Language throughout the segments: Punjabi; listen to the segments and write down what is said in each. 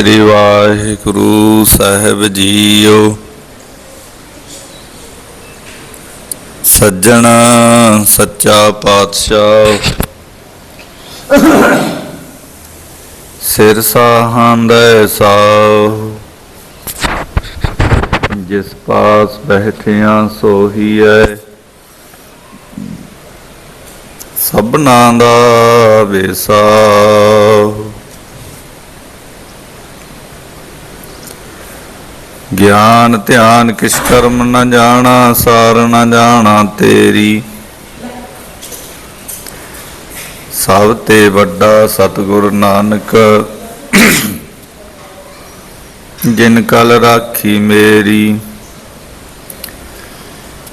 ਸ੍ਰੀ ਵਾਹਿਗੁਰੂ ਸਾਹਿਬ ਜੀਓ। ਸੱਜਣ ਸੱਚਾ ਪਾਤਸ਼ਾਹ। ਸਿਰ ਸਾਹੰਦੈ ਸਾਹ। ਜਿਸ ਪਾਸ ਬੈਠਿਆਂ ਸੋਹੀ ਹੈ ਸਭਨਾ ਦਾ ਵੇਸਾ ਗਿਆਨ ਧਿਆਨ ਕਿਛ ਕਰਮ ਨਾ ਜਾਣਾ, ਸਾਰ ਨਾ ਜਾਣਾ ਤੇਰੀ। ਸਭ ਤੇ ਵੱਡਾ ਸਤਿਗੁਰ ਨਾਨਕ, ਜਿਨ ਕਲ ਰਾਖੀ ਮੇਰੀ।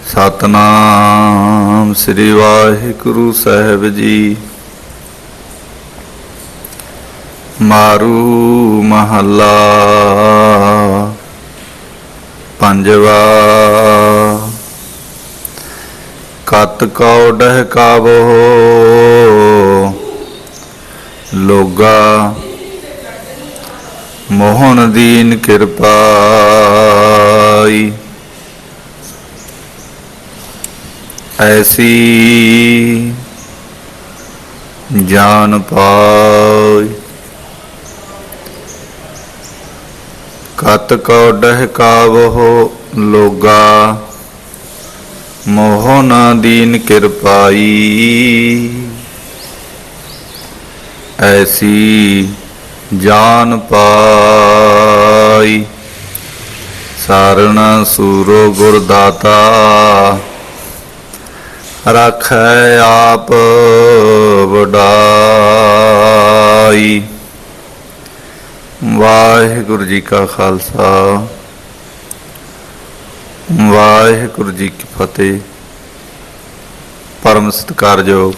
ਸਤਨਾਮ ਸ੍ਰੀ ਵਾਹਿਗੁਰੂ ਸਾਹਿਬ ਜੀ। ਮਾਰੂ ਮਹੱਲਾ। ਪੰਜਵਾ ਕਤ ਕਉ ਡਹਿਕਾਵੋ ਲੋਗਾ ਮੋਹਨ ਦੀਨ ਕਿਰਪਾਈ। ਐਸੀ ਜਾਨ ਪਾਈ। ਕਤ ਕਉ ਡਹਿਕਾਵੋ ਲੋਗਾ ਨਾ ਦੀਨ ਕਿਰਪਾਈ। ਐਸੀ ਜਾਨ ਪਾਈ, ਸਾਰਣਾ ਸੂਰੋ ਗੁਰ ਦਾਤਾ ਰਖੈ ਆਪ ਵਡਾਈ। ਵਾਹਿਗੁਰੂ ਜੀ ਕਾ ਖਾਲਸਾ। ਵਾਹਿਗੁਰੂ ਜੀ ਕੀ ਫਤਿਹ। ਪਰਮ ਸਤਿਕਾਰਯੋਗ।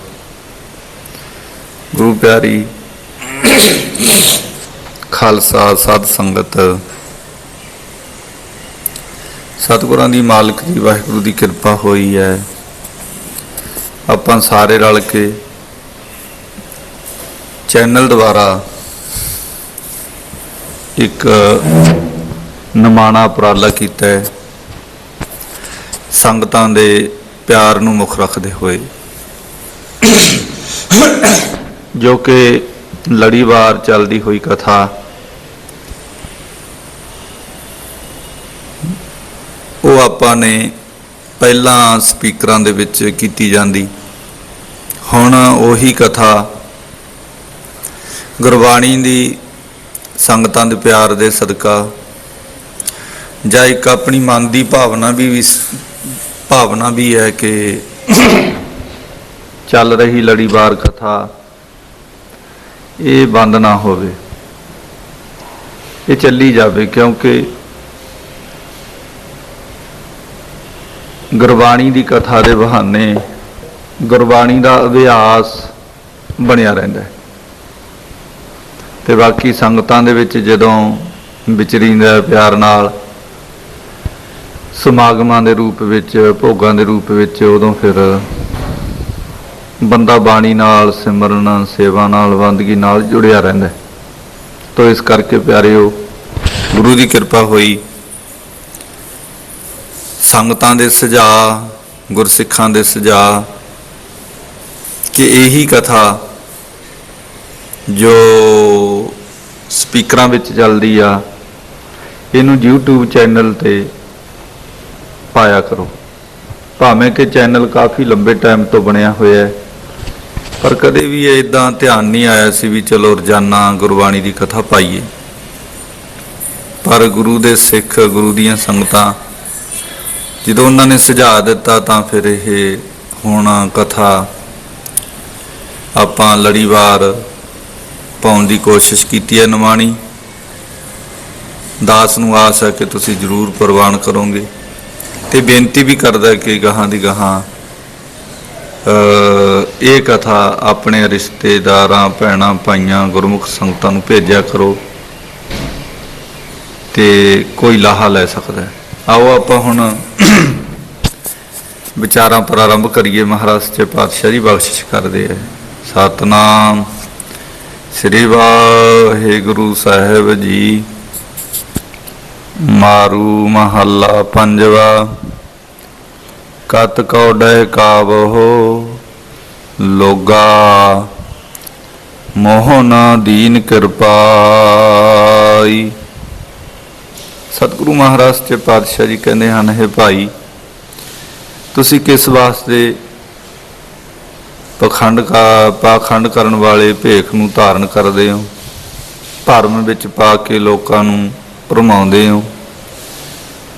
ਗੁਰੂ ਪਿਆਰੀ ਖਾਲਸਾ ਸਾਧ ਸੰਗਤ। ਸਤਿਗੁਰਾਂ ਦੀ ਮਾਲਕ ਦੀ ਵਾਹਿਗੁਰੂ ਦੀ ਕਿਰਪਾ ਹੋਈ ਹੈ। ਆਪਾਂ ਸਾਰੇ ਰਲ ਕੇ ਚੈਨਲ ਦੁਆਰਾ ਇੱਕ ਨਮਾਣਾ ਉਪਰਾਲਾ ਕੀਤਾ ਹੈ। ਸੰਗਤਾਂ ਦੇ ਪਿਆਰ ਨੂੰ ਮੁੱਖ ਰੱਖਦੇ ਹੋਏ। ਜੋ ਕਿ ਲੜੀਵਾਰ ਚੱਲਦੀ ਹੋਈ ਕਥਾ ਉਹ ਆਪਾਂ ਨੇ ਪਹਿਲਾਂ ਸਪੀਕਰਾਂ ਦੇ ਵਿੱਚ ਕੀਤੀ ਜਾਂਦੀ। ਹੁਣ ਉਹੀ ਕਥਾ ਗੁਰਬਾਣੀ ਦੀ ਸੰਗਤਾਂ ਦੇ ਪਿਆਰ ਦੇ ਸਦਕਾ। ਜਾਂ ਇੱਕ ਆਪਣੀ ਮਨ ਦੀ ਭਾਵਨਾ ਵੀ ਭਾਵਨਾ ਵੀ ਹੈ ਕਿ ਚੱਲ ਰਹੀ ਲੜੀਵਾਰ ਕਥਾ, ਇਹ ਬੰਦ ਨਾ ਹੋਵੇ। ਇਹ ਚੱਲੀ ਜਾਵੇ ਕਿਉਂਕਿ ਗੁਰਬਾਣੀ ਦੀ ਕਥਾ ਦੇ ਬਹਾਨੇ ਗੁਰਬਾਣੀ ਦਾ ਅਭਿਆਸ ਬਣਿਆ ਰਹਿੰਦਾ ਹੈ। ਤੇ ਬਾਕੀ ਸੰਗਤਾਂ ਦੇ ਵਿੱਚ ਜਦੋਂ ਵਿਚਰੀਂਦਾ ਪਿਆਰ ਨਾਲ ਸਮਾਗਮਾਂ ਦੇ ਰੂਪ ਵਿੱਚ, ਭੋਗਾਂ ਦੇ ਰੂਪ ਵਿੱਚ, ਉਦੋਂ ਫਿਰ ਬੰਦਾ ਬਾਣੀ ਨਾਲ, ਸਿਮਰਨ ਸੇਵਾ ਨਾਲ ਬੰਦਗੀ ਨਾਲ ਜੁੜਿਆ ਰਹਿੰਦਾ ਹੈ। ਤੋ ਇਸ ਕਰਕੇ ਪਿਆਰਿਓ, ਗੁਰੂ ਦੀ ਕਿਰਪਾ ਹੋਈ ਸੰਗਤਾਂ ਦੇ ਸੁਝਾਅ, ਗੁਰਸਿੱਖਾਂ ਦੇ ਸੁਝਾਅ ਕਿ ਇਹੀ ਕਥਾ ਜੋ ਸਪੀਕਰਾਂ ਵਿੱਚ ਚੱਲਦੀ ਆ, ਇਹਨੂੰ YouTube ਚੈਨਲ ਤੇ ਪਾਇਆ ਕਰੋ। ਭਾਵੇਂ ਕਿ ਚੈਨਲ ਕਾਫੀ ਲੰਬੇ ਟਾਈਮ ਤੋਂ ਬਣਿਆ ਹੋਇਆ ਹੈ, ਪਰ ਕਦੇ ਵੀ ਇਹ ਇਦਾਂ ਧਿਆਨ ਨਹੀਂ ਆਇਆ ਸੀ ਵੀ ਚਲੋ ਰੋਜ਼ਾਨਾ ਗੁਰਬਾਣੀ ਦੀ ਕਥਾ ਪਾਈਏ। ਪਰ ਗੁਰੂ ਦੇ ਸਿੱਖ, ਗੁਰੂ ਦੀਆਂ ਸੰਗਤਾਂ ਜਦੋਂ ਉਹਨਾਂ ਨੇ ਸੁਝਾਅ ਦਿੱਤਾ ਤਾਂ ਫਿਰ ਇਹ ਹੁਣ ਕਥਾ ਆਪਾਂ ਲੜੀਵਾਰ ਪਾਉਣ ਦੀ ਕੋਸ਼ਿਸ਼ ਕੀਤੀ ਹੈ ਨਿਮਾਣੀ। ਦਾਸ ਨੂੰ ਆਸ ਹੈ ਕਿ ਤੁਸੀਂ ਜ਼ਰੂਰ ਪ੍ਰਵਾਨ ਕਰੋਗੇ। ਤੇ ਬੇਨਤੀ ਵੀ ਕਰਦਾ ਕਿ ਗਾਹਾਂ ਦੀ ਗਾਹਾਂ ਇਹ ਕਥਾ ਆਪਣੇ ਰਿਸ਼ਤੇਦਾਰਾਂ, ਭੈਣਾਂ, ਭਾਈਆਂ, ਗੁਰਮੁਖ ਸੰਗਤਾਂ ਨੂੰ ਭੇਜਿਆ ਕਰੋ। ਤੇ ਕੋਈ ਲਾਹਾ ਲੈ ਸਕਦਾ ਆਓ ਆਪਾਂ ਹੁਣ ਵਿਚਾਰਾਂ ਪ੍ਰਾਰੰਭ ਕਰੀਏ। ਮਹਾਰਾਜ ਸੱਚੇ ਪਾਤਸ਼ਾਹ ਜੀ ਬਖਸ਼ਿਸ਼ ਕਰਦੇ ਆ। ਸਤਨਾਮ। ਸ੍ਰੀ ਵਾਹਿਗੁਰੂ ਸਾਹਿਬ ਜੀ, ਮਾਰੂ ਮਹੱਲਾ ਪੰਜਵਾ, ਕਤ ਕਉ ਡਹਿ ਕਾਵਹੋ, ਲੋਗਾ ਮੋਹਨ ਦੀਨ ਕਿਰਪਾਈ। ਸਤਿਗੁਰੂ ਮਹਾਰਾਜ ਤੇ ਪਾਤਸ਼ਾਹ ਜੀ ਕਹਿੰਦੇ ਹਨ, ਹੈ ਭਾਈ, ਤੁਸੀਂ ਕਿਸ ਵਾਸਤੇ ਪਖੰਡ ਕਾ ਪਾਖੰਡ ਕਰਨ ਵਾਲੇ ਭੇਖ ਨੂੰ ਧਾਰਨ ਕਰਦੇ ਹੋ। ਭਰਮ ਵਿੱਚ ਪਾ ਕੇ ਲੋਕਾਂ ਨੂੰ ਭਰਮਾਉਂਦੇ ਹੋ।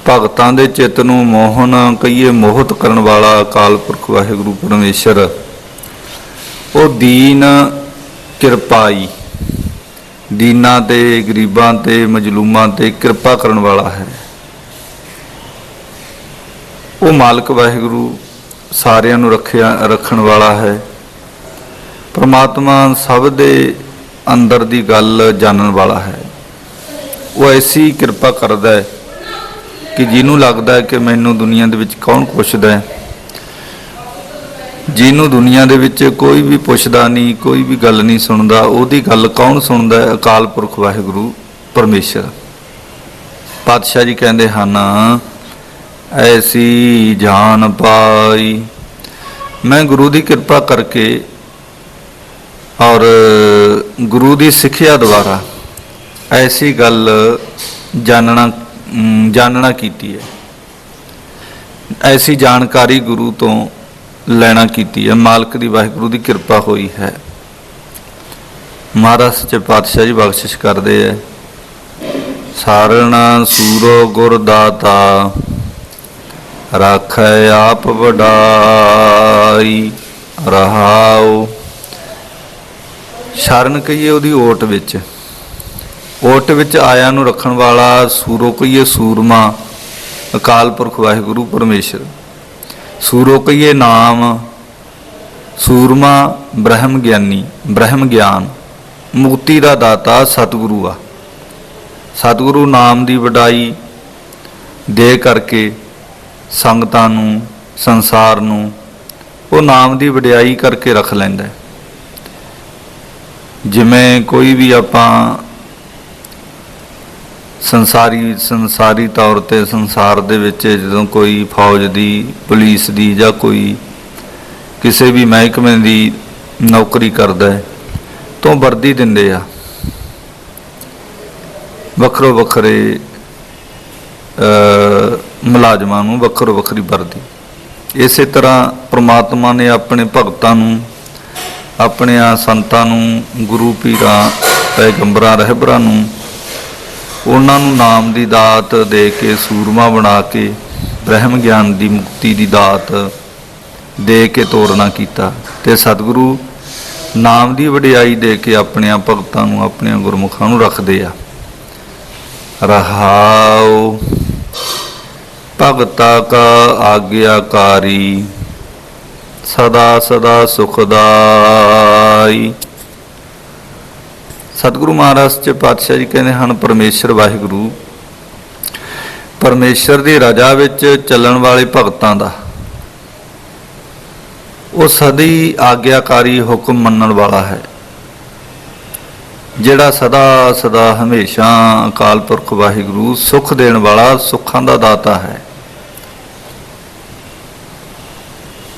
ਭਗਤਾਂ ਦੇ ਚਿੱਤ ਨੂੰ ਮੋਹਨ ਕਈਏ ਮੋਹਤ ਕਰਨ ਵਾਲਾ ਅਕਾਲ ਪੁਰਖ ਵਾਹਿਗੁਰੂ ਪਰਮੇਸ਼ਰ। ਉਹ ਦੀਨ ਕਿਰਪਾਈ। ਦੀਨਾਂ ਤੇ, ਗਰੀਬਾਂ ਤੇ, ਮਜਲੂਮਾਂ ਤੇ ਕਿਰਪਾ ਕਰਨ ਵਾਲਾ ਹੈ। ਉਹ ਮਾਲਕ ਵਾਹਿਗੁਰੂ ਸਾਰਿਆਂ ਨੂੰ ਰੱਖਿਆ, ਰੱਖਣ ਵਾਲਾ ਹੈ। ਪਰਮਾਤਮਾ ਸਭ ਦੇ ਅੰਦਰ ਦੀ ਗੱਲ ਜਾਣਨ ਵਾਲਾ ਹੈ। ਉਹ ਐਸੀ ਕਿਰਪਾ ਕਰਦਾ ਹੈ ਕਿ ਜਿਹਨੂੰ ਲੱਗਦਾ ਹੈ ਕਿ ਮੈਨੂੰ ਦੁਨੀਆ ਦੇ ਵਿੱਚ ਕੌਣ ਪੁੱਛਦਾ ਹੈ। ਜਿਹਨੂੰ ਦੁਨੀਆ ਦੇ ਵਿੱਚ ਕੋਈ ਵੀ ਪੁੱਛਦਾ ਨਹੀਂ, ਕੋਈ ਵੀ ਗੱਲ ਨਹੀਂ ਸੁਣਦਾ, ਉਹਦੀ ਗੱਲ ਕੌਣ ਸੁਣਦਾ ਹੈ? ਅਕਾਲ ਪੁਰਖ ਵਾਹਿਗੁਰੂ ਪਰਮੇਸ਼ਰ। ਪਾਤਸ਼ਾਹ ਜੀ ਕਹਿੰਦੇ ਹਨ, ਐਸੀ ਜਾਨ ਪਾਈ। ਮੈਂ ਗੁਰੂ ਦੀ ਕਿਰਪਾ ਕਰਕੇ ਔਰ ਗੁਰੂ ਦੀ ਸਿੱਖਿਆ ਦੁਆਰਾ ਐਸੀ ਗੱਲ ਜਾਣਨਾ ਜਾਣਨਾ ਕੀਤੀ ਹੈ। ਐਸੀ ਜਾਣਕਾਰੀ ਗੁਰੂ ਤੋਂ ਲੈਣਾ ਕੀਤੀ ਹੈ। ਮਾਲਕ ਦੀ ਵਾਹਿਗੁਰੂ ਦੀ ਕਿਰਪਾ ਹੋਈ ਹੈ। ਮਹਾਰਾਜ ਸੱਚੇ ਪਾਤਸ਼ਾਹ ਜੀ ਬਖਸ਼ਿਸ਼ ਕਰਦੇ ਹੈ। ਸਾਰਣਾ ਸੂਰੋ ਗੁਰ ਦਾਤਾ, ਰਾਖੈ ਆਪ ਵਡਾਈ, ਰਹਾਉ। ਸ਼ਰਨ ਕਹੀਏ ਉਹਦੀ ਓਟ ਵਿੱਚ। ਓਟ ਵਿੱਚ ਆਇਆ ਨੂੰ ਰੱਖਣ ਵਾਲਾ ਸੂਰੋ ਕਹੀਏ ਸੂਰਮਾ, ਅਕਾਲ ਪੁਰਖ ਵਾਹਿਗੁਰੂ ਪਰਮੇਸ਼ਰ। ਸੂਰੋ ਕਹੀਏ ਨਾਮ, ਸੂਰਮਾ ਬ੍ਰਹਮ ਗਿਆਨੀ, ਬ੍ਰਹਮ ਗਿਆਨ ਮੁਕਤੀ ਦਾ ਦਾਤਾ ਸਤਿਗੁਰੂ ਆ। ਸਤਿਗੁਰੂ ਨਾਮ ਦੀ ਵਡਾਈ ਦੇ ਕਰਕੇ ਸੰਗਤਾਂ ਨੂੰ, ਸੰਸਾਰ ਨੂੰ ਉਹ ਨਾਮ ਦੀ ਵਡਿਆਈ ਕਰਕੇ ਰੱਖ ਲੈਂਦਾ ਹੈ। ਜਿਵੇਂ ਕੋਈ ਵੀ ਆਪਾਂ ਸੰਸਾਰੀ ਸੰਸਾਰੀ ਤੌਰ ਤੇ ਸੰਸਾਰ ਦੇ ਵਿੱਚ ਜਦੋਂ ਕੋਈ ਫੌਜ ਦੀ, ਪੁਲਿਸ ਦੀ ਜਾਂ ਕੋਈ ਕਿਸੇ ਵੀ ਮਹਿਕਮੇ ਦੀ ਨੌਕਰੀ ਕਰਦਾ ਹੈ, ਤੋਂ ਵਰਦੀ ਦਿੰਦੇ ਆ। ਵੱਖਰੋ ਵੱਖਰੇ ਮੁਲਾਜ਼ਮਾਂ ਨੂੰ ਵੱਖਰੋ ਵੱਖਰੀ ਵਰਦੀ। ਇਸੇ ਤਰ੍ਹਾਂ ਪ੍ਰਮਾਤਮਾ ਨੇ ਆਪਣੇ ਭਗਤਾਂ ਨੂੰ ਆਪਣਿਆਂ ਸੰਤਾਂ ਨੂੰ, ਗੁਰੂ ਪੀਰਾਂ, ਪੈਗੰਬਰਾਂ, ਰਹਿਬਰਾਂ ਨੂੰ, ਉਹਨਾਂ ਨੂੰ ਨਾਮ ਦੀ ਦਾਤ ਦੇ ਕੇ ਸੂਰਮਾ ਬਣਾ ਕੇ, ਬ੍ਰਹਮ ਗਿਆਨ ਦੀ ਮੁਕਤੀ ਦੀ ਦਾਤ ਦੇ ਕੇ ਤੋਰਨਾ ਕੀਤਾ ਤੇ ਸਤਿਗੁਰੂ ਨਾਮ ਦੀ ਵਡਿਆਈ ਦੇ ਕੇ ਆਪਣਿਆਂ ਭਗਤਾਂ ਨੂੰ ਆਪਣਿਆਂ ਗੁਰਮੁਖਾਂ ਨੂੰ ਰੱਖਦੇ ਆ। ਰਹਾਉ ਭਗਤਾ ਕਾ ਆਗਿਆਕਾਰੀ। ਸਦਾ ਸਦਾ ਸੁਖਦਾਈ ਸਤਿਗੁਰੂ ਮਹਾਰਾਜ ਚ ਪਾਤਸ਼ਾਹ ਜੀ ਕਹਿੰਦੇ ਹਨ, ਪਰਮੇਸ਼ਰ ਵਾਹਿਗੁਰੂ, ਪਰਮੇਸ਼ਰ ਦੀ ਰਜਾ ਵਿੱਚ ਚੱਲਣ ਵਾਲੇ ਭਗਤਾਂ ਦਾ ਉਹ ਸਦੀ ਆਗਿਆਕਾਰੀ ਹੁਕਮ ਮੰਨਣ ਵਾਲਾ ਹੈ, ਜਿਹੜਾ ਸਦਾ ਸਦਾ ਹਮੇਸ਼ਾ ਅਕਾਲ ਪੁਰਖ ਵਾਹਿਗੁਰੂ ਸੁਖ ਦੇਣ ਵਾਲਾ ਸੁੱਖਾਂ ਦਾ ਦਾਤਾ ਹੈ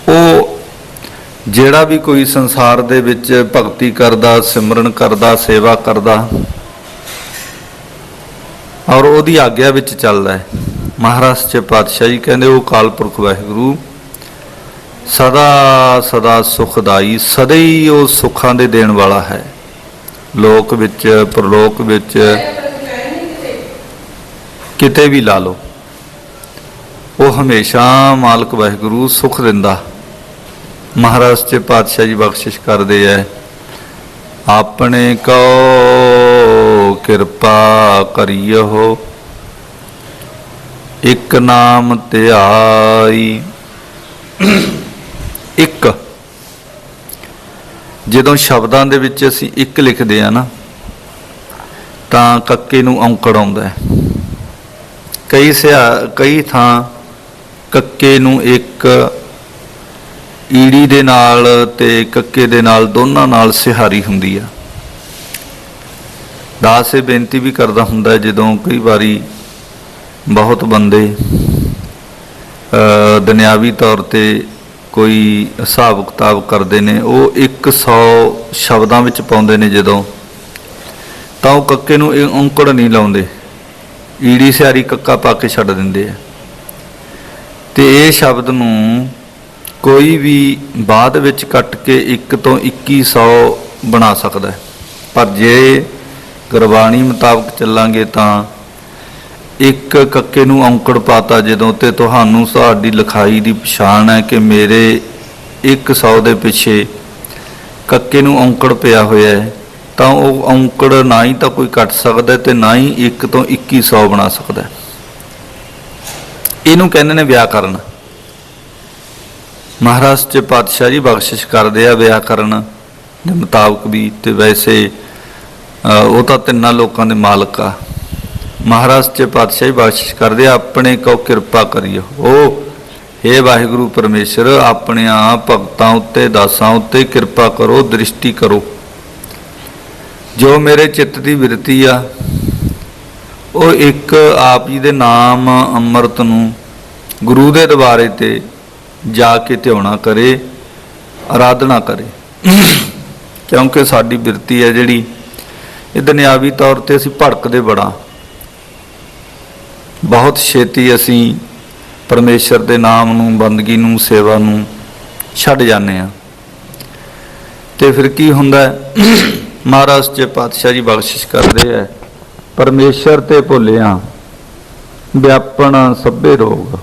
ਉਹ ਜਿਹੜਾ ਵੀ ਕੋਈ ਸੰਸਾਰ ਦੇ ਵਿੱਚ ਭਗਤੀ ਕਰਦਾ, ਸਿਮਰਨ ਕਰਦਾ, ਸੇਵਾ ਕਰਦਾ, ਔਰ ਉਹਦੀ ਆਗਿਆ ਵਿੱਚ ਚੱਲਦਾ ਹੈ। ਮਹਾਰਾਜ ਚ ਪਾਤਸ਼ਾਹ ਜੀ ਕਹਿੰਦੇ, ਉਹ ਕਾਲ ਪੁਰਖ ਵਾਹਿਗੁਰੂ, ਸਦਾ ਸਦਾ ਸੁਖਦਾਈ ਸਦਾ ਹੀ ਉਹ ਸੁੱਖਾਂ ਦੇ ਦੇਣ ਵਾਲਾ ਹੈ। ਲੋਕ ਵਿੱਚ, ਪ੍ਰਲੋਕ ਵਿੱਚ ਕਿਤੇ ਵੀ ਲਾ ਲਓ। ਉਹ ਹਮੇਸ਼ਾ ਮਾਲਕ ਵਾਹਿਗੁਰੂ ਸੁਖ ਦਿੰਦਾ। ਮਹਾਰਾਜ ਚ ਪਾਤਸ਼ਾਹ ਜੀ ਬਖਸ਼ਿਸ਼ ਕਰਦੇ ਐ। ਆਪਣੇ ਕੋ ਕਿਰਪਾ ਕਰਿਓ ਇੱਕ ਨਾਮ ਧਿਆਈ ਇੱਕ। ਜਦੋਂ ਸ਼ਬਦਾਂ ਦੇ ਵਿੱਚ ਅਸੀਂ ਇੱਕ ਲਿਖਦੇ ਆ ਨਾ, ਤਾਂ ਕੱਕੇ ਨੂੰ ਔਂਕੜ ਆਉਂਦਾ ਹੈ ਕਈ ਸਿਆ, ਕਈ ਥਾਂ ਕੱਕੇ ਨੂੰ ਇੱਕ ਈੜੀ ਦੇ ਨਾਲ ਤੇ ਕੱਕੇ ਦੇ ਨਾਲ ਦੋਨਾਂ ਨਾਲ ਸਿਹਾਰੀ ਹੁੰਦੀ ਆ। ਦਾਸ ਇਹ ਬੇਨਤੀ ਵੀ ਕਰਦਾ ਹੁੰਦਾ ਜਦੋਂ ਕਈ ਵਾਰੀ ਬਹੁਤ ਬੰਦੇ ਦੁਨਿਆਵੀ ਤੌਰ ਤੇ ਕੋਈ ਹਿਸਾਬ ਕਿਤਾਬ ਕਰਦੇ ਨੇ, ਉਹ 100 ਸ਼ਬਦਾਂ ਵਿੱਚ ਪਾਉਂਦੇ ਨੇ ਜਦੋਂ, ਤਾਂ ਉਹ ਕੱਕੇ ਨੂੰ ਇਹ ਔਂਕੜ ਨਹੀਂ ਲਾਉਂਦੇ। ਈੜੀ ਸਿਆਰੀ ਕੱਕਾ ਪਾ ਕੇ ਛੱਡ ਦਿੰਦੇ ਆ। ਤੇ ਇਹ ਸ਼ਬਦ ਨੂੰ ਕੋਈ ਵੀ ਬਾਅਦ ਵਿੱਚ ਕੱਟ ਕੇ 1 ਤੋਂ 2100 ਬਣਾ ਸਕਦਾ ਹੈ। ਪਰ ਜੇ ਗੁਰਬਾਣੀ ਮੁਤਾਬਕ ਚੱਲਾਂਗੇ ਤਾਂ ਇੱਕ ਕੱਕੇ ਨੂੰ ਔਂਕੜ ਪਾਤਾ ਜਦੋਂ ਤੇ ਤੁਹਾਨੂੰ ਸਾਡੀ ਲਿਖਾਈ ਦੀ ਪਛਾਣ ਹੈ ਕਿ ਮੇਰੇ 100 ਦੇ ਪਿੱਛੇ ਕੱਕੇ ਨੂੰ ਔਂਕੜ ਪਿਆ ਹੋਇਆ ਹੈ, ਤਾਂ ਉਹ ਔਂਕੜ ਨਾ ਹੀ ਤਾਂ ਕੋਈ ਕੱਟ ਸਕਦਾ ਹੈ ਤੇ ਨਾ ਹੀ 1 ਤੋਂ 2100 ਬਣਾ ਸਕਦਾ ਇਹਨੂੰ ਕਹਿੰਦੇ ਨੇ ਵਿਆਕਰਨ ਮਹਾਰਾਜ ਚ ਪਾਤਸ਼ਾਹ ਜੀ ਬਖਸ਼ਿਸ਼ ਕਰਦੇ ਆ ਵਿਆਕਰਨ ਦੇ ਮੁਤਾਬਕ ਵੀ ਤੇ ਵੈਸੇ ਉਹ ਤਾਂ ਤਿੰਨਾਂ ਲੋਕਾਂ ਦੇ ਮਾਲਕ ਆ। ਮਹਾਰਾਜ ਚ ਪਾਤਸ਼ਾਹ ਜੀ ਬਖਸ਼ਿਸ਼ ਕਰਦੇ ਆ, ਆਪਣੇ ਕੋ ਕਿਰਪਾ ਕਰਿਓ। ਉਹ हे ਵਾਹਿਗੁਰੂ ਪਰਮੇਸ਼ਰ ਆਪਣਿਆਂ ਭਗਤਾਂ ਉੱਤੇ, ਦਾਸਾਂ ਉੱਤੇ ਕਿਰਪਾ ਕਰੋ, ਦ੍ਰਿਸ਼ਟੀ ਕਰੋ। ਜੋ ਮੇਰੇ ਚਿੱਤ ਦੀ ਵਿਰਤੀ ਆ, ਉਹ ਇੱਕ ਆਪ ਜੀ ਦੇ ਨਾਮ ਅੰਮ੍ਰਿਤ ਨੂੰ ਗੁਰੂ ਦੇ ਦਰਬਾਰੇ ਤੇ ਜਾ ਕੇ ਧਿਆਉਣਾ ਕਰੇ, ਆਰਾਧਨਾ ਕਰੇ। ਕਿਉਂਕਿ ਸਾਡੀ ਬਿਰਤੀ ਹੈ ਜਿਹੜੀ, ਇਹ ਦੁਨਿਆਵੀ ਤੌਰ ਤੇ ਅਸੀਂ ਭੜਕਦੇ ਬੜਾ। ਬਹੁਤ ਛੇਤੀ ਅਸੀਂ ਪਰਮੇਸ਼ਰ ਦੇ ਨਾਮ ਨੂੰ, ਬੰਦਗੀ ਨੂੰ, ਸੇਵਾ ਨੂੰ ਛੱਡ ਜਾਂਦੇ ਆ ਤੇ ਫਿਰ ਕੀ ਹੁੰਦਾ ਮਹਾਰਾਜ ਚ ਪਾਤਸ਼ਾਹ ਜੀ ਬਖਸ਼ਿਸ਼ ਕਰਦੇ ਆ ਪਰਮੇਸ਼ਰ ਤੇ ਭੁੱਲਿਆ ਵਿਆਪਣ ਸਭੇ ਰੋਗ।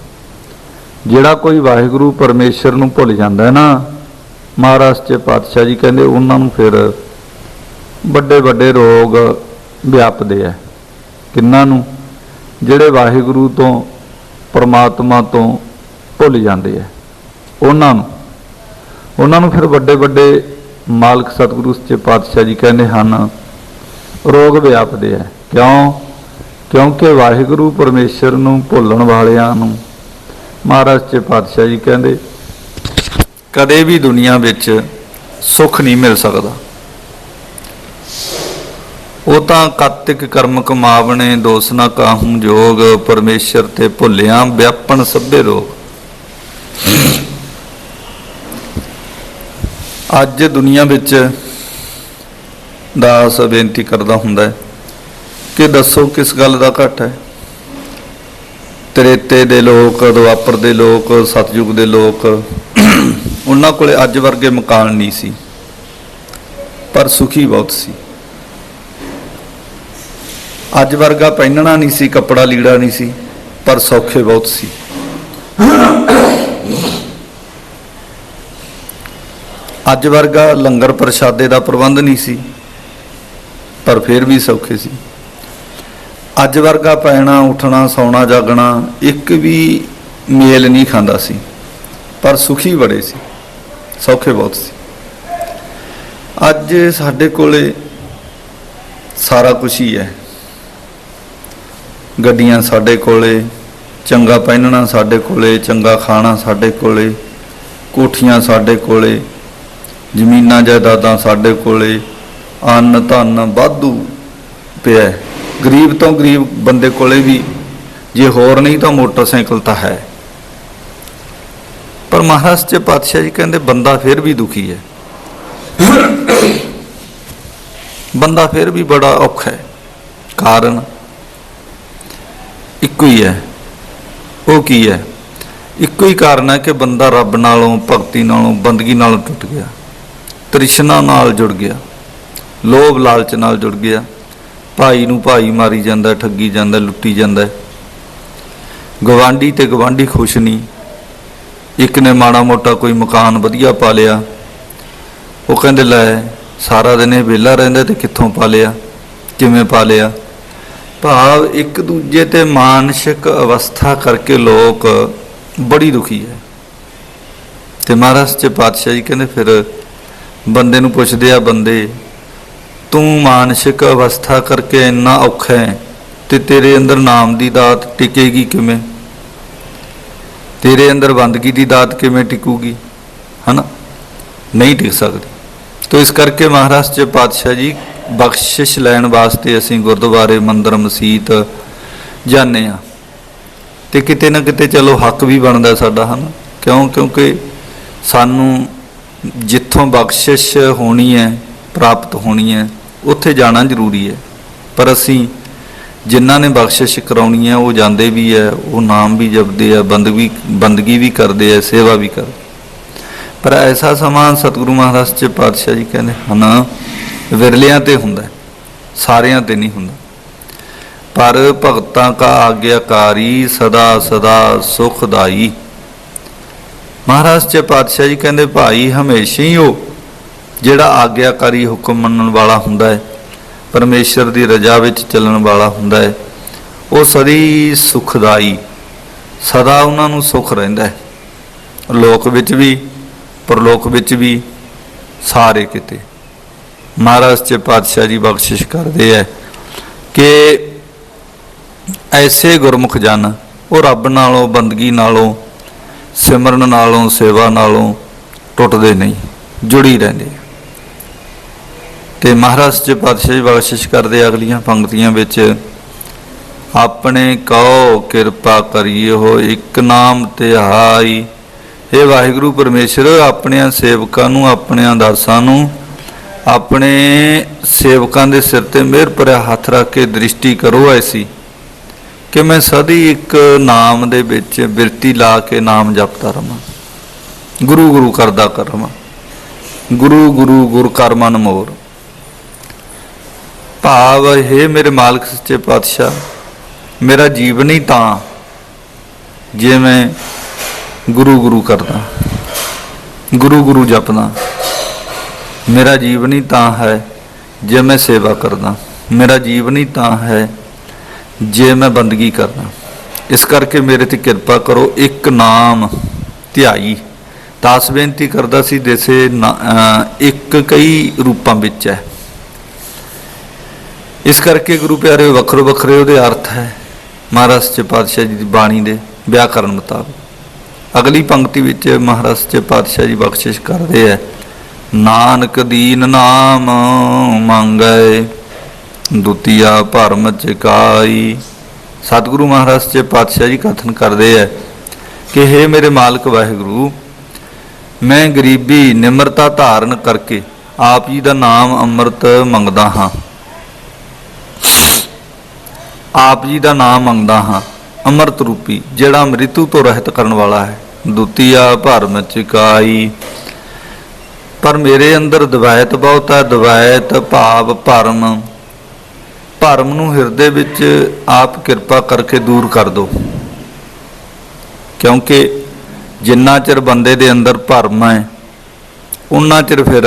ਜਿਹੜਾ ਕੋਈ ਵਾਹਿਗੁਰੂ ਪਰਮੇਸ਼ਰ ਨੂੰ ਭੁੱਲ ਜਾਂਦਾ ਹੈ ਨਾ, ਮਹਾਰਾਜ ਚ ਪਾਤਸ਼ਾਹ ਜੀ ਕਹਿੰਦੇ ਉਹਨਾਂ ਨੂੰ ਫਿਰ ਵੱਡੇ ਵੱਡੇ ਰੋਗ ਵਿਆਪਦੇ ਆ। ਕਿੰਨਾਂ ਨੂੰ? ਜਿਹੜੇ ਵਾਹਿਗੁਰੂ ਤੋਂ, ਪਰਮਾਤਮਾ ਤੋਂ ਭੁੱਲ ਜਾਂਦੇ ਆ। ਉਹਨਾਂ ਨੂੰ। ਉਹਨਾਂ ਨੂੰ ਫਿਰ ਵੱਡੇ ਵੱਡੇ ਮਾਲਕ ਸਤਿਗੁਰੂ ਸੱਚੇ ਪਾਤਸ਼ਾਹ ਜੀ ਕਹਿੰਦੇ ਹਨ, ਰੋਗ ਵਿਆਪਦੇ ਆ। ਕਿਉਂ? ਕਿਉਂਕਿ ਵਾਹਿਗੁਰੂ ਪਰਮੇਸ਼ਰ ਨੂੰ ਭੁੱਲਣ ਵਾਲਿਆਂ ਨੂੰ ਮਹਾਰਾਜ ਚ ਪਾਤਸ਼ਾਹ ਜੀ ਕਹਿੰਦੇ, ਕਦੇ ਵੀ ਦੁਨੀਆ ਵਿੱਚ ਸੁੱਖ ਨਹੀਂ ਮਿਲ ਸਕਦਾ। ਉਹ ਤਾਂ ਕਾਤਿਕ ਕਰਮ ਕਮਾਵਣੇ, ਦੋਸ ਨਾ ਕਾਹੂ ਜੋਗ, ਪਰਮੇਸ਼ਰ ਤੇ ਭੁੱਲਿਆ ਵਿਆਪਣ ਸਭੇ ਰੋਗ। ਅੱਜ ਦੁਨੀਆ ਵਿੱਚ ਦਾਸ ਬੇਨਤੀ ਕਰਦਾ ਹੁੰਦਾ ਹੈ ਕਿ ਦੱਸੋ ਕਿਸ ਗੱਲ ਦਾ ਘਟ ਹੈ? ਤ੍ਰੇਤੇ ਦੇ ਲੋਕ ਦੁਆਪਰ ਦੇ ਲੋਕ ਸਤਜੁਗ ਦੇ ਲੋਕ, ਉਹਨਾਂ ਕੋਲੇ ਅੱਜ ਵਰਗੇ ਮਕਾਨ ਨਹੀਂ ਸੀ, ਪਰ ਸੁਖੀ ਬਹੁਤ ਸੀ। ਅੱਜ ਵਰਗਾ ਪਹਿਨਣਾ ਨਹੀਂ ਸੀ, ਕੱਪੜਾ ਲੀੜਾ ਨਹੀਂ ਸੀ, ਪਰ ਸੌਖੇ ਬਹੁਤ ਸੀ। ਅੱਜ ਵਰਗਾ ਲੰਗਰ ਪ੍ਰਸ਼ਾਦੇ ਦਾ ਪ੍ਰਬੰਧ ਨਹੀਂ ਸੀ, ਪਰ ਫਿਰ ਵੀ ਸੌਖੇ ਸੀ। ਅੱਜ ਵਰਗਾ ਪੈਣਾ ਉੱਠਣਾ, ਸੌਣਾ, ਜਾਗਣਾ, ਇੱਕ ਵੀ ਮੇਲ ਨਹੀਂ ਖਾਂਦਾ ਸੀ। ਪਰ ਸੁਖੀ ਬੜੇ ਸੀ। ਸੌਖੇ ਬਹੁਤ ਸੀ। ਅੱਜ ਸਾਡੇ ਕੋਲੇ ਸਾਰਾ ਕੁਝ ਹੀ ਹੈ। ਗੱਡੀਆਂ ਸਾਡੇ ਕੋਲੇ, ਚੰਗਾ ਪਹਿਨਣਾ ਸਾਡੇ ਕੋਲੇ, ਚੰਗਾ ਖਾਣਾ ਸਾਡੇ ਕੋਲੇ, ਕੋਠੀਆਂ ਸਾਡੇ ਕੋਲੇ, ਜ਼ਮੀਨਾਂ ਜਾਇਦਾਦਾਂ ਸਾਡੇ ਕੋਲੇ ਅੰਨ ਧਨ ਵਾਧੂ ਪਿਆ ਗਰੀਬ ਤੋਂ ਗਰੀਬ ਬੰਦੇ ਕੋਲੇ ਵੀ ਜੇ ਹੋਰ ਨਹੀਂ ਤਾਂ ਮੋਟਰਸਾਈਕਲ ਤਾਂ ਹੈ। ਪਰ ਮਹਾਰਾਜ ਚ ਪਾਤਸ਼ਾਹ ਜੀ ਕਹਿੰਦੇ ਬੰਦਾ ਫਿਰ ਵੀ ਦੁਖੀ ਹੈ। ਬੰਦਾ ਫਿਰ ਵੀ ਬੜਾ ਔਖਾ ਹੈ। ਕਾਰਨ ਇੱਕੋ ਹੀ ਹੈ। ਉਹ ਕੀ ਹੈ? ਇੱਕੋ ਹੀ ਕਾਰਨ ਹੈ ਕਿ ਬੰਦਾ ਰੱਬ ਨਾਲੋਂ, ਭਗਤੀ ਨਾਲੋਂ, ਬੰਦਗੀ ਨਾਲੋਂ ਟੁੱਟ ਗਿਆ। ਤ੍ਰਿਸ਼ਨਾ ਨਾਲ ਜੁੜ ਗਿਆ। ਲੋਭ ਲਾਲਚ ਨਾਲ ਜੁੜ ਗਿਆ। ਭਾਈ ਨੂੰ ਭਾਈ ਮਾਰੀ ਜਾਂਦਾ, ਠੱਗੀ ਜਾਂਦਾ, ਲੁੱਟੀ ਜਾਂਦਾ। ਗਵਾਂਢੀ ਤੇ ਗਵਾਂਢੀ ਖੁਸ਼ ਨਹੀਂ। ਇੱਕ ਨੇ ਮਾੜਾ ਮੋਟਾ ਕੋਈ ਮਕਾਨ ਵਧੀਆ ਪਾ ਲਿਆ। ਉਹ ਕਹਿੰਦੇ, ਲੈ, ਸਾਰਾ ਦਿਨ ਇਹ ਵਿਹਲਾ ਰਹਿੰਦਾ ਤੇ ਕਿੱਥੋਂ ਪਾ ਲਿਆ? ਕਿਵੇਂ ਪਾ ਲਿਆ? ਭਾਵ ਇੱਕ ਦੂਜੇ ਤੇ ਮਾਨਸਿਕ ਅਵਸਥਾ ਕਰਕੇ ਲੋਕ ਬੜੀ ਦੁਖੀ ਹੈ। ਤੇ ਮਹਾਰਾਜ ਚ ਪਾਤਸ਼ਾਹ ਜੀ ਕਹਿੰਦੇ, ਫਿਰ ਬੰਦੇ ਨੂੰ ਪੁੱਛਦੇ ਆ, ਬੰਦੇ ਤੂੰ ਮਾਨਸਿਕ ਅਵਸਥਾ ਕਰਕੇ ਇੰਨਾ ਔਖਾ ਹੈ ਤੇ ਤੇਰੇ ਅੰਦਰ ਨਾਮ ਦੀ ਦਾਤ ਟਿਕੇਗੀ ਕਿਵੇਂ? ਤੇਰੇ ਅੰਦਰ ਬੰਦਗੀ ਦੀ ਦਾਤ ਕਿਵੇਂ ਟਿਕੂਗੀ? ਹਨਾ? ਨਹੀਂ ਟਿਕ ਸਕਦੀ। ਤੋ ਇਸ ਕਰਕੇ ਮਹਾਰਾਜ ਚ ਪਾਤਸ਼ਾਹ ਜੀ, ਬਖਸ਼ਿਸ਼ ਲੈਣ ਵਾਸਤੇ ਅਸੀਂ ਗੁਰਦੁਆਰੇ, ਮੰਦਰ ਮਸੀਤ ਜਾਂਦੇ ਆ ਤੇ ਕਿਤੇ ਨਾ ਕਿਤੇ ਚਲੋ ਹੱਕ ਵੀ ਬਣਦਾ ਸਾਡਾ, ਹਨ? ਕਿਉਂ? ਕਿਉਂਕਿ ਸਾਨੂੰ ਜਿੱਥੋਂ ਬਖਸ਼ਿਸ਼ ਹੋਣੀ ਹੈ, ਪ੍ਰਾਪਤ ਹੋਣੀ ਹੈ ਉੱਥੇ ਜਾਣਾ ਜ਼ਰੂਰੀ ਹੈ। ਪਰ ਅਸੀਂ ਜਿਨ੍ਹਾਂ ਨੇ ਬਖਸ਼ਿਸ਼ ਕਰਾਉਣੀ ਹੈ, ਉਹ ਜਾਂਦੇ ਵੀ ਹੈ, ਉਹ ਨਾਮ ਵੀ ਜਪਦੇ ਆ, ਬੰਦਗੀ ਬੰਦਗੀ ਵੀ ਕਰਦੇ ਆ, ਸੇਵਾ ਵੀ ਕਰਦੇ। ਪਰ ਐਸਾ ਸਮਾਂ ਸਤਿਗੁਰੂ ਮਹਾਰਾਜ ਸੱਚੇ ਪਾਤਸ਼ਾਹ ਜੀ ਕਹਿੰਦੇ, ਹਨ, ਵਿਰਲਿਆਂ ਤੇ ਹੁੰਦਾ ਸਾਰਿਆਂ ਤੇ ਨਹੀਂ ਹੁੰਦਾ। ਪਰ ਭਗਤਾਂ ਕਾ ਆਗਿਆਕਾਰੀ ਸਦਾ ਸਦਾ ਸੁਖਦਾਈ। ਮਹਾਰਾਜ ਸੱਚੇ ਪਾਤਸ਼ਾਹ ਜੀ ਕਹਿੰਦੇ, ਭਾਈ ਹਮੇਸ਼ਾ ਹੀ ਉਹ ਜਿਹੜਾ ਆਗਿਆਕਾਰੀ ਹੁਕਮ ਮੰਨਣ ਵਾਲਾ ਹੁੰਦਾ ਹੈ, ਪਰਮੇਸ਼ਰ ਦੀ ਰਜ਼ਾ ਵਿੱਚ ਚੱਲਣ ਵਾਲਾ ਹੁੰਦਾ ਹੈ, ਉਹ ਸਦੀ ਸੁਖਦਾਈ, ਸਦਾ ਉਹਨਾਂ ਨੂੰ ਸੁਖ ਰਹਿੰਦਾ ਹੈ। ਲੋਕ ਵਿੱਚ ਵੀ, ਪਰਲੋਕ ਵਿੱਚ ਵੀ ਸਾਰੇ ਕਿਤੇ। ਮਹਾਰਾਜ ਚ ਪਾਤਸ਼ਾਹ ਜੀ ਬਖਸ਼ਿਸ਼ ਕਰਦੇ ਹੈ ਕਿ ਐਸੇ ਗੁਰਮੁਖ ਜਨ, ਉਹ ਰੱਬ ਨਾਲੋਂ, ਬੰਦਗੀ ਨਾਲੋਂ, ਸਿਮਰਨ ਨਾਲੋਂ, ਸੇਵਾ ਨਾਲੋਂ ਟੁੱਟਦੇ ਨਹੀਂ, ਜੁੜੀ ਰਹਿੰਦੇ। ਤੇ ਮਹਾਰਾਜ ਚ ਪਾਤਸ਼ਾਹ ਜੀ ਬਖਸ਼ਿਸ਼ ਕਰਦੇ ਅਗਲੀਆਂ ਪੰਕਤੀਆਂ ਵਿੱਚ। ਆਪਣੇ ਕਉ ਕਿਰਪਾ ਕਰੀਏ ਹੋ ਇੱਕ ਨਾਮ ਤਿਹਾਈ ਇਹ ਵਾਹਿਗੁਰੂ ਪਰਮੇਸ਼ਰ, ਆਪਣਿਆਂ ਸੇਵਕਾਂ ਨੂੰ, ਆਪਣਿਆਂ ਦਾਸਾਂ ਨੂੰ, ਆਪਣੇ ਸੇਵਕਾਂ ਦੇ ਸਿਰ ਤੇ ਮਿਹਰ ਭਰਿਆ ਹੱਥ ਰੱਖ ਕੇ ਦ੍ਰਿਸ਼ਟੀ ਕਰੋ ਐਸੀ ਕਿ ਮੈਂ ਸਦੀ ਇੱਕ ਨਾਮ ਦੇ ਵਿੱਚ ਬਿਰਤੀ ਲਾ ਕੇ ਨਾਮ ਜਪਦਾ ਰਵਾਂ। ਗੁਰੂ ਗੁਰੂ ਕਰਦਾ ਕਰ ਰਵਾਂ ਗੁਰੂ ਗੁਰੂ ਗੁਰ ਕਰ ਮਨ ਮੋਰ। ਭਾਵ ਹੈ ਮੇਰੇ ਮਾਲਕ ਸੱਚੇ ਪਾਤਸ਼ਾਹ, ਮੇਰਾ ਜੀਵਨ ਹੀ ਤਾਂ ਜੇ ਮੈਂ ਗੁਰੂ ਗੁਰੂ ਕਰਦਾ, ਗੁਰੂ ਗੁਰੂ ਜਪਦਾ, ਮੇਰਾ ਜੀਵਨ ਹੀ ਤਾਂ ਹੈ ਜੇ ਮੈਂ ਸੇਵਾ ਕਰਦਾ, ਮੇਰਾ ਜੀਵਨ ਹੀ ਤਾਂ ਹੈ ਜੇ ਮੈਂ ਬੰਦਗੀ ਕਰਦਾ। ਇਸ ਕਰਕੇ ਮੇਰੇ ਤੇ ਕਿਰਪਾ ਕਰੋ, ਇੱਕ ਨਾਮ ਧਿਆਈ। ਦਾਸ ਬੇਨਤੀ ਕਰਦਾ ਸੀ, ਦੇਸੇ ਨਾ- ਇੱਕ ਕਈ ਰੂਪਾਂ ਵਿੱਚ ਹੈ। ਇਸ ਕਰਕੇ ਗੁਰੂ ਪਿਆਰੇ ਵੱਖਰੋ ਵੱਖਰੇ ਉਹਦੇ ਅਰਥ ਹੈ। ਮਹਾਰਾਜ 'ਚ ਪਾਤਸ਼ਾਹ ਜੀ ਦੀ ਬਾਣੀ ਦੇ ਵਿਆਕਰਨ ਮੁਤਾਬਕ। ਅਗਲੀ ਪੰਕਤੀ ਵਿੱਚ ਮਹਾਰਾਜ 'ਚ ਪਾਤਸ਼ਾਹ ਜੀ ਬਖਸ਼ਿਸ਼ ਕਰਦੇ ਹੈ। ਨਾਨਕ ਦੀਨ ਨਾਮ ਮੰਗੈ, ਦੁਤੀਆ ਭਰਮ ਚਕਾਈ। ਸਤਿਗੁਰੂ ਮਹਾਰਾਜ 'ਚ ਪਾਤਸ਼ਾਹ ਜੀ ਕਥਨ ਕਰਦੇ ਹੈ ਕਿ हे ਮੇਰੇ ਮਾਲਕ ਵਾਹਿਗੁਰੂ, ਮੈਂ ਗਰੀਬੀ ਨਿਮਰਤਾ ਧਾਰਨ ਕਰਕੇ ਆਪ ਜੀ ਦਾ ਨਾਮ ਅੰਮ੍ਰਿਤ ਮੰਗਦਾ ਹਾਂ। ਆਪ ਜੀ ਦਾ ਨਾਮ ਮੰਗਦਾ ਹਾਂ, ਅੰਮ੍ਰਿਤ ਰੂਪੀ, ਜਿਹੜਾ ਮ੍ਰਿਤੂ ਤੋਂ ਰਹਿਤ ਕਰਨ ਵਾਲਾ ਹੈ। ਦੁਤੀਆ ਭਰਮ ਚਕਾਈ ਪਰ ਮੇਰੇ ਅੰਦਰ ਦਵਾਇਤ ਬਹੁਤ ਹੈ ਦਵਾਇਤ ਭਾਵ ਭਰਮ। ਭਰਮ ਨੂੰ ਹਿਰਦੇ ਵਿੱਚ ਆਪ ਕਿਰਪਾ ਕਰਕੇ ਦੂਰ ਕਰ ਦਿਓ ਕਿਉਂਕਿ ਜਿੰਨਾ ਚਿਰ ਬੰਦੇ ਦੇ ਅੰਦਰ ਭਰਮ ਹੈ, ਉਨਾ ਚਿਰ ਫਿਰ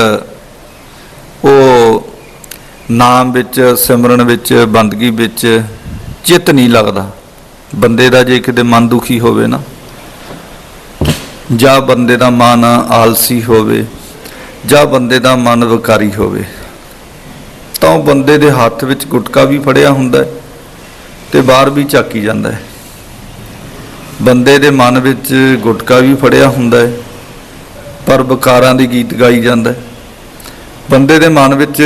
ਉਹ ਨਾਮ ਵਿੱਚ, ਸਿਮਰਨ ਵਿੱਚ, ਬੰਦਗੀ ਵਿੱਚ ਚਿੱਤ ਨਹੀਂ ਲੱਗਦਾ। ਬੰਦੇ ਦਾ ਜੇ ਕਿਤੇ ਮਨ ਦੁਖੀ ਹੋਵੇ ਨਾ, ਜਾਂ ਬੰਦੇ ਦਾ ਮਨ ਆਲਸੀ ਹੋਵੇ, ਜਾਂ ਬੰਦੇ ਦਾ ਮਨ ਵਿਕਾਰੀ ਹੋਵੇ, ਤਾਂ ਉਹ ਬੰਦੇ ਦੇ ਹੱਥ ਵਿੱਚ ਗੁਟਕਾ ਵੀ ਫੜਿਆ ਹੁੰਦਾ ਹੈ ਤੇ ਬਾਹਰ ਵੀ ਚਾਕੀ ਜਾਂਦਾ ਹੈ। ਬੰਦੇ ਦੇ ਮਨ ਵਿੱਚ ਗੁਟਕਾ ਵੀ ਫੜਿਆ ਹੁੰਦਾ ਹੈ, ਪਰ ਵਿਕਾਰਾਂ ਦੀ ਗੀਤ ਗਾਈ ਜਾਂਦਾ ਹੈ। ਬੰਦੇ ਦੇ ਮਨ ਵਿੱਚ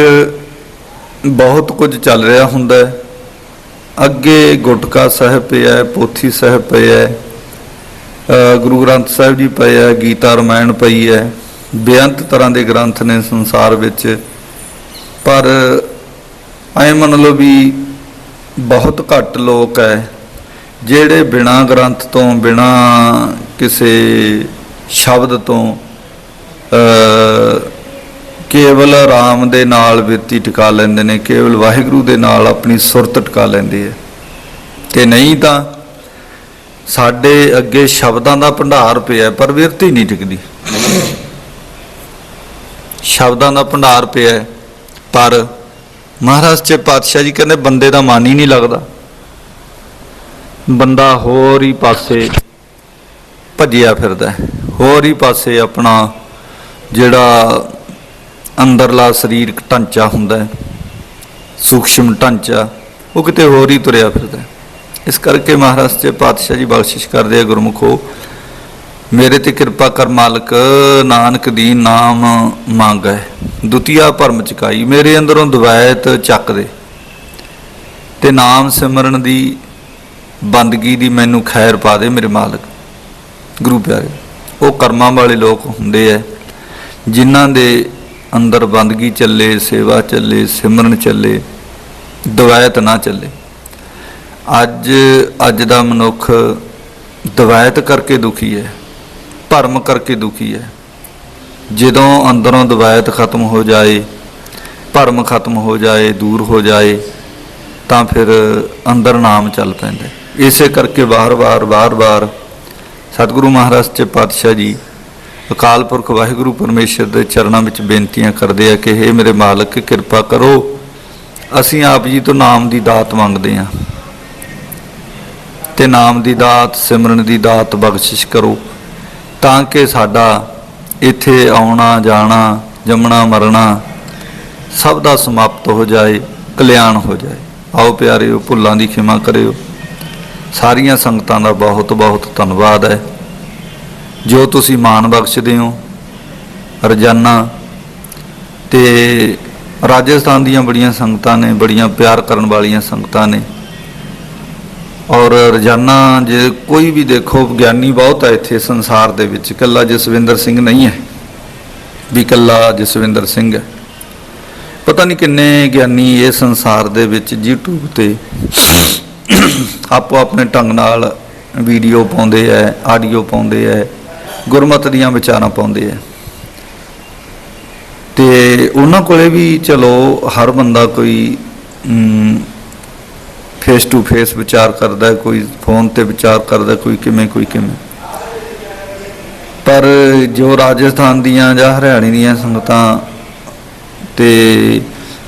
ਬਹੁਤ ਕੁਝ ਚੱਲ ਰਿਹਾ ਹੁੰਦਾ ਹੈ। ਅੱਗੇ ਗੁਟਕਾ ਸਾਹਿਬ ਪਿਆ ਹੈ ਪੋਥੀ ਸਾਹਿਬ ਪਿਆ ਹੈ ਗੁਰੂ ਗ੍ਰੰਥ ਸਾਹਿਬ ਜੀ ਪਏ ਹੈ ਗੀਤਾ ਰਮਾਇਣ ਪਈ ਹੈ ਬੇਅੰਤ ਤਰ੍ਹਾਂ ਦੇ ਗ੍ਰੰਥ ਨੇ ਸੰਸਾਰ ਵਿੱਚ। ਪਰ ਐ ਮੰਨ ਲਓ ਵੀ ਬਹੁਤ ਘੱਟ ਲੋਕ ਹੈ ਜਿਹੜੇ ਬਿਨਾ ਗ੍ਰੰਥ ਤੋਂ, ਬਿਨਾ ਕਿਸੇ ਸ਼ਬਦ ਤੋਂ, ਅ ਕੇਵਲ ਰਾਮ ਦੇ ਨਾਲ ਬਿਰਤੀ ਟਿਕਾ ਲੈਂਦੇ ਨੇ, ਕੇਵਲ ਵਾਹਿਗੁਰੂ ਦੇ ਨਾਲ ਆਪਣੀ ਸੁਰਤ ਟਿਕਾ ਲੈਂਦੇ ਆ ਤੇ ਨਹੀਂ ਤਾਂ ਸਾਡੇ ਅੱਗੇ ਸ਼ਬਦਾਂ ਦਾ ਭੰਡਾਰ ਪਿਆ ਪਰ ਬਿਰਤੀ ਨਹੀਂ ਟਿਕਦੀ। ਸ਼ਬਦਾਂ ਦਾ ਭੰਡਾਰ ਪਿਆ ਪਰ ਮਹਾਰਾਜ ਚ ਪਾਤਸ਼ਾਹ ਜੀ ਕਹਿੰਦੇ ਬੰਦੇ ਦਾ ਮਨ ਹੀ ਨਹੀਂ ਲੱਗਦਾ। ਬੰਦਾ ਹੋਰ ਹੀ ਪਾਸੇ ਭੱਜਿਆ ਫਿਰਦਾ ਹੋਰ ਹੀ ਪਾਸੇ ਆਪਣਾ ਜਿਹੜਾ ਅੰਦਰਲਾ ਸਰੀਰਕ ਢਾਂਚਾ ਹੁੰਦਾ ਹੈ। ਸੂਖਸ਼ਮ ਢਾਂਚਾ, ਉਹ ਕਿਤੇ ਹੋਰ ਹੀ ਤੁਰਿਆ ਫਿਰਦਾ ਇਸ ਕਰਕੇ ਮਹਾਰਾਜ ਚ ਪਾਤਸ਼ਾਹ ਜੀ ਬਖਸ਼ਿਸ਼ ਕਰਦੇ ਆ, ਗੁਰਮੁਖੋ ਮੇਰੇ ਤੇ ਕਿਰਪਾ ਕਰ ਮਾਲਕ, ਨਾਨਕ ਦੀ ਨਾਮ ਮੰਗੈ ਦੁਤੀਆ ਭਰਮ ਚਕਾਈ, ਮੇਰੇ ਅੰਦਰੋਂ ਦਵਾਇਤ ਚੱਕ ਦੇ। ਤੇ ਨਾਮ ਸਿਮਰਨ ਦੀ ਬੰਦਗੀ ਦੀ ਮੈਨੂੰ ਖੈਰ ਪਾ ਦੇ ਮੇਰੇ ਮਾਲਕ। ਗੁਰੂ ਪਿਆਰੇ, ਉਹ ਕਰਮਾਂ ਵਾਲੇ ਲੋਕ ਹੁੰਦੇ ਐ ਜਿਨ੍ਹਾਂ ਦੇ ਅੰਦਰ ਬੰਦਗੀ ਚੱਲੇ, ਸੇਵਾ ਚੱਲੇ, ਸਿਮਰਨ ਚੱਲੇ, ਦਵਾਇਤ ਨਾ ਚੱਲੇ। ਅੱਜ ਅੱਜ ਦਾ ਮਨੁੱਖ ਦਵਾਇਤ ਕਰਕੇ ਦੁਖੀ ਹੈ, ਭਰਮ ਕਰਕੇ ਦੁਖੀ ਹੈ। ਜਦੋਂ ਅੰਦਰੋਂ ਦਵਾਇਤ ਖਤਮ ਹੋ ਜਾਏ, ਭਰਮ ਖਤਮ ਹੋ ਜਾਏ, ਦੂਰ ਹੋ ਜਾਏ, ਤਾਂ ਫਿਰ ਅੰਦਰ ਨਾਮ ਚੱਲ ਪੈਂਦਾ ਇਸੇ ਕਰਕੇ ਵਾਰ-ਵਾਰ ਵਾਰ-ਵਾਰ ਸਤਿਗੁਰੂ ਮਹਾਰਾਜ ਸੱਚੇ ਪਾਤਸ਼ਾਹ ਜੀ ਅਕਾਲ ਪੁਰਖ ਵਾਹਿਗੁਰੂ ਪਰਮੇਸ਼ਰ ਦੇ ਚਰਨਾਂ ਵਿੱਚ ਬੇਨਤੀਆਂ ਕਰਦੇ ਆ ਕਿ हे ਮੇਰੇ ਮਾਲਕ, ਕਿਰਪਾ ਕਰੋ। ਅਸੀਂ ਆਪ ਜੀ ਤੋਂ ਨਾਮ ਦੀ ਦਾਤ ਮੰਗਦੇ ਹਾਂ। ਤੇ ਨਾਮ ਦੀ ਦਾਤ, ਸਿਮਰਨ ਦੀ ਦਾਤ ਬਖਸ਼ਿਸ਼ ਕਰੋ, ਤਾਂ ਕਿ ਸਾਡਾ ਇੱਥੇ ਆਉਣਾ, ਜਾਣਾ, ਜੰਮਣਾ, ਮਰਨਾ ਸਭ ਦਾ ਸਮਾਪਤ ਹੋ ਜਾਏ, ਕਲਿਆਣ ਹੋ ਜਾਏ। ਆਓ ਪਿਆਰਿਓ, ਭੁੱਲਾਂ ਦੀ ਖਿਮਾ ਕਰਿਓ। ਸਾਰੀਆਂ ਸੰਗਤਾਂ ਦਾ ਬਹੁਤ ਬਹੁਤ ਧੰਨਵਾਦ ਹੈ। ਜੋ ਤੁਸੀਂ ਮਾਣ ਬਖਸ਼ਦੇ ਹੋ, ਰੋਜ਼ਾਨਾ, ਤੇ ਰਾਜਸਥਾਨ ਦੀਆਂ ਬੜੀਆਂ ਸੰਗਤਾਂ ਨੇ, ਬੜੀਆਂ ਪਿਆਰ ਕਰਨ ਵਾਲੀਆਂ ਸੰਗਤਾਂ ਨੇ। ਔਰ ਰੋਜ਼ਾਨਾ ਜੇ ਕੋਈ ਵੀ ਦੇਖੋ ਵਿਗਿਆਨੀ ਬਹੁਤ ਹੈ ਇੱਥੇ ਸੰਸਾਰ ਦੇ ਵਿੱਚ, ਇਕੱਲਾ ਜਸਵਿੰਦਰ ਸਿੰਘ ਨਹੀਂ ਹੈ, ਵੀ ਇਕੱਲਾ ਜਸਵਿੰਦਰ ਸਿੰਘ ਹੈ। ਪਤਾ ਨਹੀਂ ਕਿੰਨੇ ਗਿਆਨੀ ਇਹ ਸੰਸਾਰ ਦੇ ਵਿੱਚ YouTube ਤੇ ਆਪੋ ਆਪਣੇ ਢੰਗ ਨਾਲ ਵੀਡੀਓ ਪਾਉਂਦੇ ਐ ਆਡੀਓ ਪਾਉਂਦੇ ਐ ਗੁਰਮਤ ਦੀਆਂ ਵਿਚਾਰਾਂ ਪਾਉਂਦੇ ਆ। ਤੇ ਉਹਨਾਂ ਕੋਲੇ ਵੀ ਚਲੋ ਹਰ ਬੰਦਾ ਕੋਈ ਫੇਸ ਟੂ ਫੇਸ ਵਿਚਾਰ ਕਰਦਾ, ਕੋਈ ਫੋਨ ਤੇ ਵਿਚਾਰ ਕਰਦਾ, ਕੋਈ ਕਿਵੇਂ ਕੋਈ ਕਿਵੇਂ। ਪਰ ਜੋ ਰਾਜਸਥਾਨ ਦੀਆਂ ਜਾਂ ਹਰਿਆਣੇ ਦੀਆਂ ਸੰਗਤਾਂ ਤੇ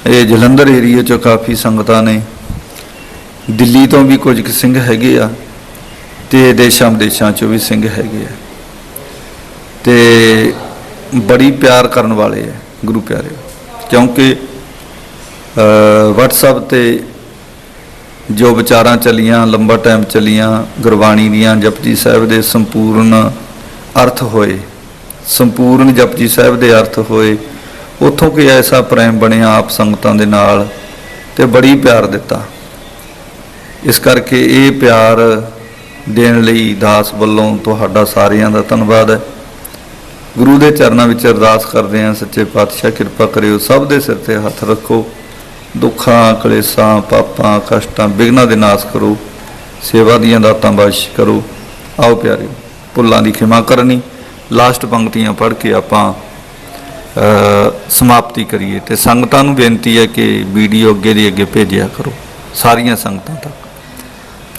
ਇਹ ਜਲੰਧਰ ਏਰੀਆ ਚੋਂ ਕਾਫੀ ਸੰਗਤਾਂ ਨੇ, ਦਿੱਲੀ ਤੋਂ ਵੀ ਕੁਝ ਕੁ ਸਿੰਘ ਹੈਗੇ ਆ ਤੇ ਦੇਸ਼ਾਂ ਵਿਦੇਸ਼ਾਂ ਚੋਂ ਵੀ ਸਿੰਘ ਹੈਗੇ ਆ। ਤੇ ਬੜੀ ਪਿਆਰ ਕਰਨ ਵਾਲੇ ਹੈ ਗੁਰੂ ਪਿਆਰੇ। ਕਿਉਂਕਿ ਅ, WhatsApp ਤੇ ਜੋ ਵਿਚਾਰਾਂ ਚੱਲੀਆਂ ਲੰਬਾ ਟਾਈਮ ਚੱਲੀਆਂ ਗੁਰਬਾਣੀ ਦੀਆਂ ਜਪਜੀ ਸਾਹਿਬ ਦੇ ਸੰਪੂਰਨ ਅਰਥ ਹੋਏ ਸੰਪੂਰਨ ਜਪਜੀ ਸਾਹਿਬ ਦੇ ਅਰਥ ਹੋਏ ਉੱਥੋਂ ਕਿ ਐਸਾ ਪ੍ਰੇਮ ਬਣਿਆ ਆਪ ਸੰਗਤਾਂ ਦੇ ਨਾਲ ਤੇ ਬੜੀ ਪਿਆਰ ਦਿੱਤਾ। ਇਸ ਕਰਕੇ ਇਹ ਪਿਆਰ ਦੇਣ ਲਈ ਦਾਸ ਵੱਲੋਂ ਤੁਹਾਡਾ ਸਾਰਿਆਂ ਦਾ ਧੰਨਵਾਦ। ਹੈ ਗੁਰੂ ਦੇ ਚਰਨਾਂ ਵਿੱਚ ਅਰਦਾਸ ਕਰਦੇ ਹਾਂ, ਸੱਚੇ ਪਾਤਸ਼ਾਹ, ਕਿਰਪਾ ਕਰਿਓ, ਸਭ ਦੇ ਸਿਰ ਤੇ ਹੱਥ ਰੱਖੋ। ਦੁੱਖਾਂ, ਕਲੇਸ਼ਾਂ, ਪਾਪਾਂ, ਕਸ਼ਟਾਂ, ਬਿਘਨਾਂ ਦੇ ਨਾਸ ਕਰੋ। ਸੇਵਾ ਦੀਆਂ ਦਾਤਾਂ ਬਖਸ਼ ਕਰੋ। ਆਓ ਪਿਆਰਿਓ, ਭੁੱਲਾਂ ਦੀ ਖਿਮਾ ਕਰਨੀ। ਲਾਸਟ ਪੰਕਤੀਆਂ ਪੜ੍ਹ ਕੇ ਆਪਾਂ ਸਮਾਪਤੀ ਕਰੀਏ। ਤੇ ਸੰਗਤਾਂ ਨੂੰ ਬੇਨਤੀ ਹੈ ਕਿ ਵੀਡੀਓ ਅੱਗੇ ਦੀ ਅੱਗੇ ਭੇਜਿਆ ਕਰੋ। ਸਾਰੀਆਂ ਸੰਗਤਾਂ ਤੱਕ।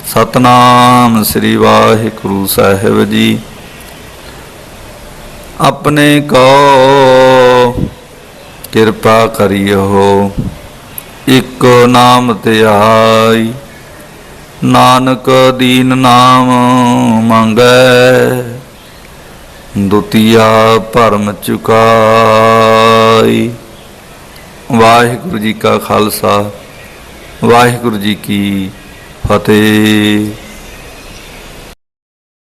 ਸਤਨਾਮ ਸ੍ਰੀ ਵਾਹਿਗੁਰੂ ਸਾਹਿਬ ਜੀ। ਆਪਣੇ ਕੋ ਕਿਰਪਾ ਕਰਿਓ। ਇਕ ਨਾਮ ਧਿਆਈ ਨਾਨਕ ਦੀਨ ਨਾਮ ਮੰਗੈ। ਦੁਤੀਆ ਭਰਮ ਚੁਕਾਈ। ਵਾਹਿਗੁਰੂ ਜੀ ਕਾ ਖਾਲਸਾ, ਵਾਹਿਗੁਰੂ ਜੀ ਕੀ ਫਤਿਹ।